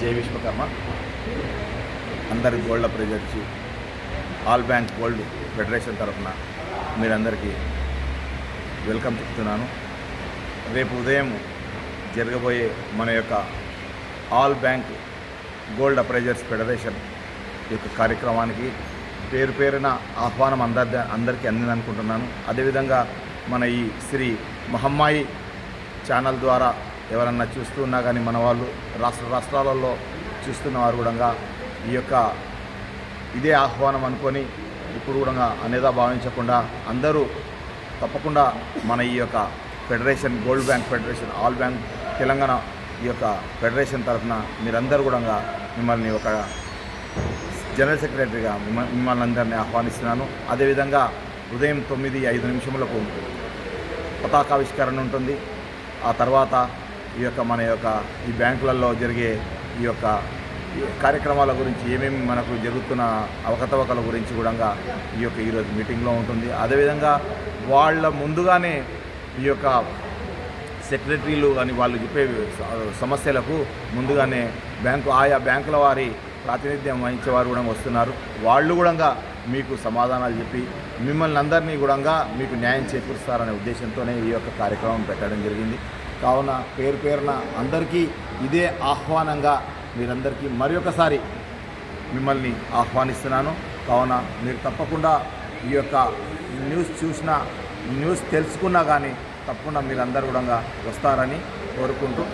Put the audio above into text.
జై విశ్వకర్మ. అందరి gold appraisers all bank gold federation తరఫున మీరందరికీ వెల్కమ్ చెప్తున్నాను. రేపు ఉదయం జరగబోయే మన యొక్క all bank gold appraisers federation యొక్క కార్యక్రమానికి పేరు పేరున ఆహ్వానం అందరి అందరికీ అందిందనుకుంటున్నాను అదేవిధంగా మన ఈ శ్రీ మహమ్మాయి ఛానల్ ద్వారా ఎవరన్నా చూస్తూ ఉన్నా కానీ మన వాళ్ళు రాష్ట్ర రాష్ట్రాలలో చూస్తున్న వారు కూడా ఈ యొక్క ఇదే ఆహ్వానం అనుకొని ఇప్పుడు కూడా అనేదా భావించకుండా అందరూ తప్పకుండా మన ఈ యొక్క federation gold bank federation all bank Telangana ఈ యొక్క ఫెడరేషన్ తరఫున మీరందరూ కూడా మిమ్మల్ని ఒక జనరల్ సెక్రటరీగా మిమ్మల్ని అందరినీ ఆహ్వానిస్తున్నాను. అదేవిధంగా ఉదయం తొమ్మిది ఐదు నిమిషములకు పతాకావిష్కరణ ఉంటుంది. ఆ తర్వాత ఈ యొక్క మన యొక్క ఈ బ్యాంకులలో జరిగే ఈ యొక్క కార్యక్రమాల గురించి ఏమేమి మనకు జరుగుతున్న అవకతవకల గురించి కూడా ఈ యొక్క ఈరోజు మీటింగ్లో ఉంటుంది. అదేవిధంగా వాళ్ళ ముందుగానే ఈ యొక్క సెక్రటరీలు అని వాళ్ళు చెప్పే సమస్యలకు ముందుగానే బ్యాంకు ఆయా బ్యాంకుల వారి ప్రాతినిధ్యం వహించేవారు కూడా వస్తున్నారు. వాళ్ళు కూడా మీకు సమాధానాలు చెప్పి మిమ్మల్ని అందరినీ కూడా మీకు న్యాయం చేకూరుస్తారనే ఉద్దేశంతోనే ఈ యొక్క కార్యక్రమం పెట్టడం జరిగింది. కావున పేరు పేరున అందరికీ ఇదే ఆహ్వానంగా మీరందరికీ మరి ఒకసారి మిమ్మల్ని ఆహ్వానిస్తున్నాను. కావున మీరు తప్పకుండా ఈ యొక్క న్యూస్ చూసిన న్యూస్ తెలుసుకున్నా కానీ తప్పకుండా మీరందరూ కూడా వస్తారని కోరుకుంటూ